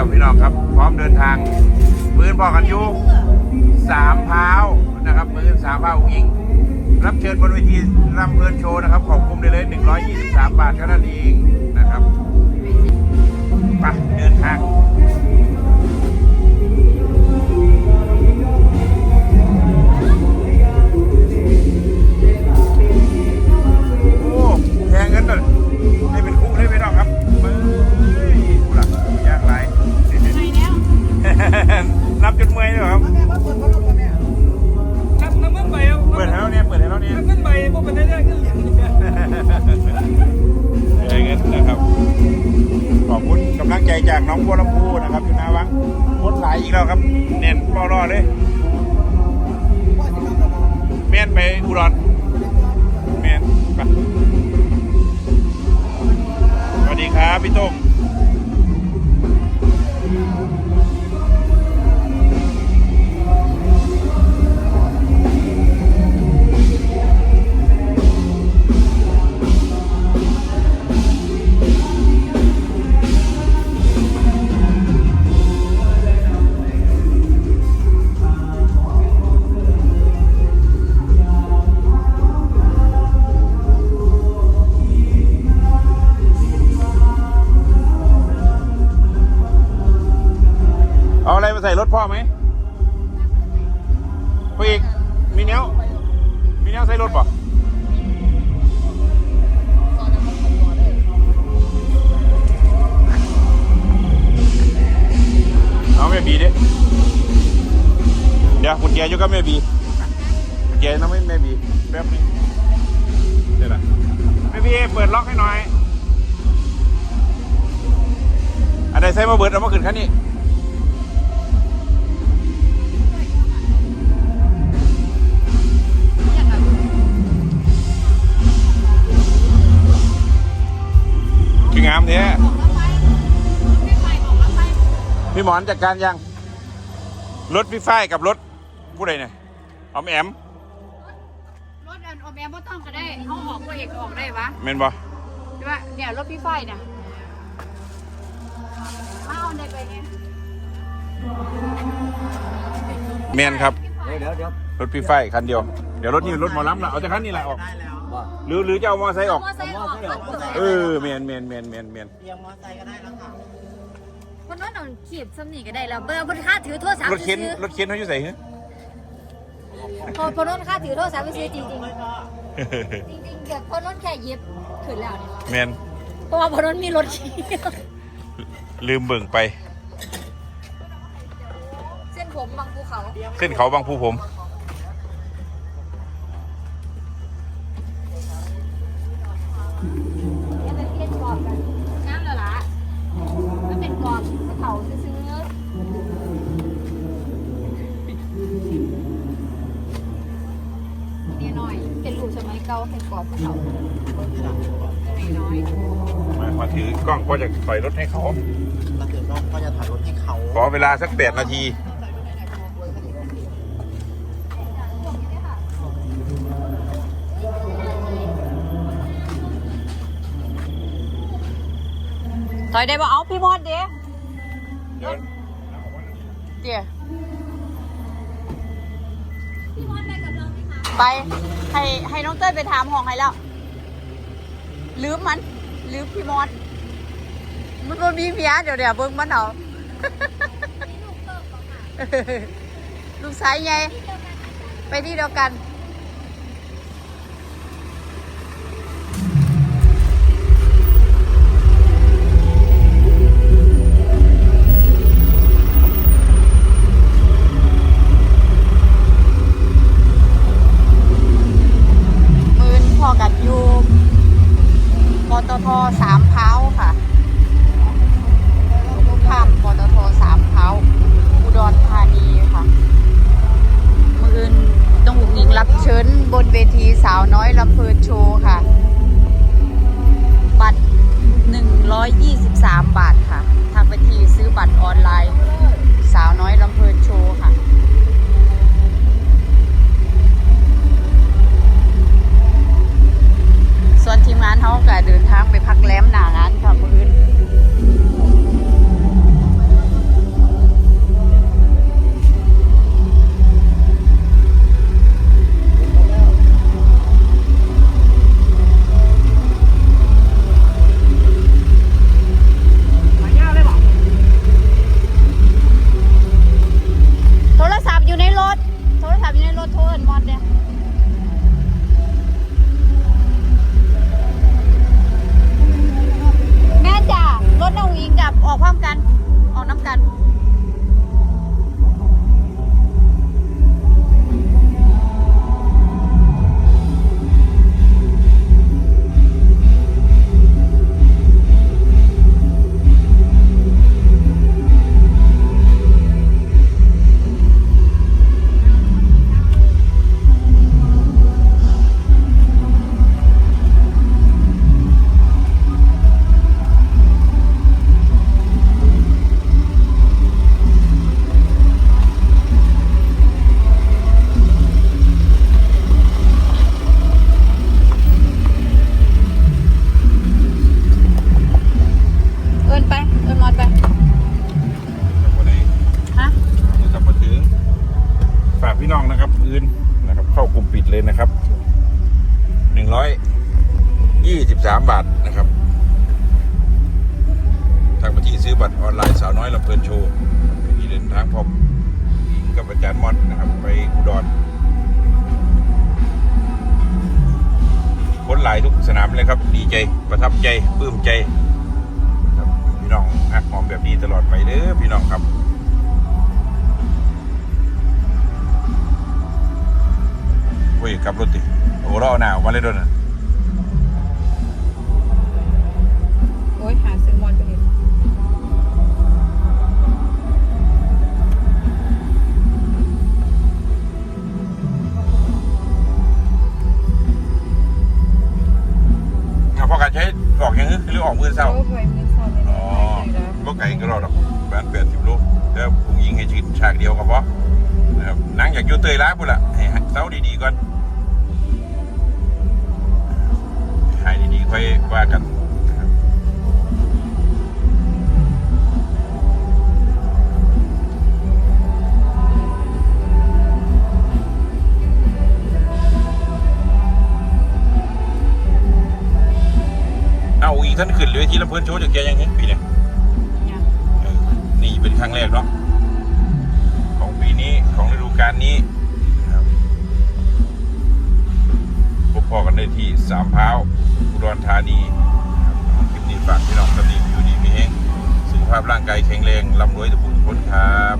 แล้วพี่น้องครับ พร้อมเดินทางมือนพอกกันอยู่สามพร้าวนะครับมือนสามพร้าวอิงรับเชิญบนเวทีรำเพลินโชว์นะครับ ขอบคุณได้เลย 123 บาทเท่านั้นเอง น้องบัวลำพูนะครับอยู่หนาวังคนหลอีกแล้วครับ เน้นปอรอเลยเมนไปอุดรเมนไปสวัสดีครับพี่โต้ง มาใส่รถพ่อไหมพ่อเอกมีแนวมีแนวใส่รถป่ะเอาแม่บีดิเดี๋ยวคุณแกอยู่กับแม่บีกุญแกน้องไม่แม่บีแป๊บนึงเดี๋ยวนะแม่บีเปิดล็อกให้หน่อยอันใดใส่มาเบิดเอามาขึ้นคันนี้ คืองามเนี้ยพี่หมอนจัดการยัง รถพี่ฝ้ายกับรถผู้ใดเนี่ยออมแอม รถอันออมแอมบ่ต้องก็ได้เขาออกก็เอกออกได้ปะเมนบอใช่ปะเนี่ยรถพี่ไฟเนี่ยมาเอาได้ไปเนี่ยเมนครับเดี๋ยวเดี๋ยวเดี๋ยวรถพี่ฝ้ายคันเดียว เดี๋ยวรถนี่รถหมอลำละเอาจากคันนี้แหละออกได้แล้ว ว่าหรือหรือจะเอามอไซค์ออก มอไซค์ออกรถเปิดเออเมนเมนเมนเมนเมนเตรียมมอเตอร์ไซค์ก็ได้แล้วค่ะคนนั้นเอาขีดซ้ำนี่ก็ได้แล้วเบอร์บนค่าถือโทรศัพท์รถเข็นซื้อรถเข็นเขาอยู่ใส่เหรอพอคนนั้นค่าถือโทรศัพท์ไปซื้อจริงจริงๆจริงๆเกิดคนนั้นแค่เย็บขึ้นแล้วเนี่ยเมนเพราะว่าคนนั้นมีรถขี่ลืมเบิ่งไป เส้นผมบางภูเขา เส้นเขาบางผู้ผม เก่าเป็นกรอบเขาน้อยมามาถือกล้องก็จะถอยรถให้เขาแล้วเดี๋ยวน้องก็จะถอยรถให้เขาขอเวลาสักแปดนาที ถอยได้บ่เอาพี่มอดเด้เดี๋ยวเดี๋ยว ไป ให้ให้น้องเต้ยไปถามห้องให้แล้วลืมมันลืมพี่มอสมันก็มีเมียเดี๋ยวเดี๋ยวเบิ้งมันเอาลูกสายไงไปที่เดียวกัน ลำเพลินโชว์ เลยนะครับหนึ่งร้อยยี่สิบสามบาทนะครับทางบัญชีซื้อบัตรออนไลน์สาวน้อยลำเพลินโชว์ที่เดินทางพร้อมกับอาจารย์มอนนะครับ ไปอุดรคนหลายทุกสนามเลยครับ ดีใจประทับใจปลื้มใจ พี่น้องหักหอมแบบนี้ตลอดไปเด้อพี่น้องครับ ขับรถติโอ้รอหนาวมาเลยด้วยนะโอ้ยหาซื้อมอนไปเห็นอะพอการใช้ออกยังไงหรือออกมือเศร้าโอ้ยมือเศร้าเลยอ๋อบ่ไก่ก็รอดอกประมาณแปดสิบโลแล้วผู้ยิงให้ชิดฉากเดียวก็พอนะครับหนังอยากอยู่เตยล้าพุ่นละให้เศร้าดีๆก่อน ค่อยว่ากันนะครับเอาอีกท่านขึ้นเลยที่ลำเพื่อนโชว์จากแกยังไงปีเนี้ยยังเออนี่เป็นครั้งแรกเนาะของปีนี้ของฤดูกาลนี้นะครับพบพอกันได้ที่สามพร้าวอุ ดรธานีนะครับคลิปนี้ฝากพี่น้องกันดีอยู่ดีมีแห้งสุขภาพร่างกายแข็งแรงร่ำรวยทุกคนครับ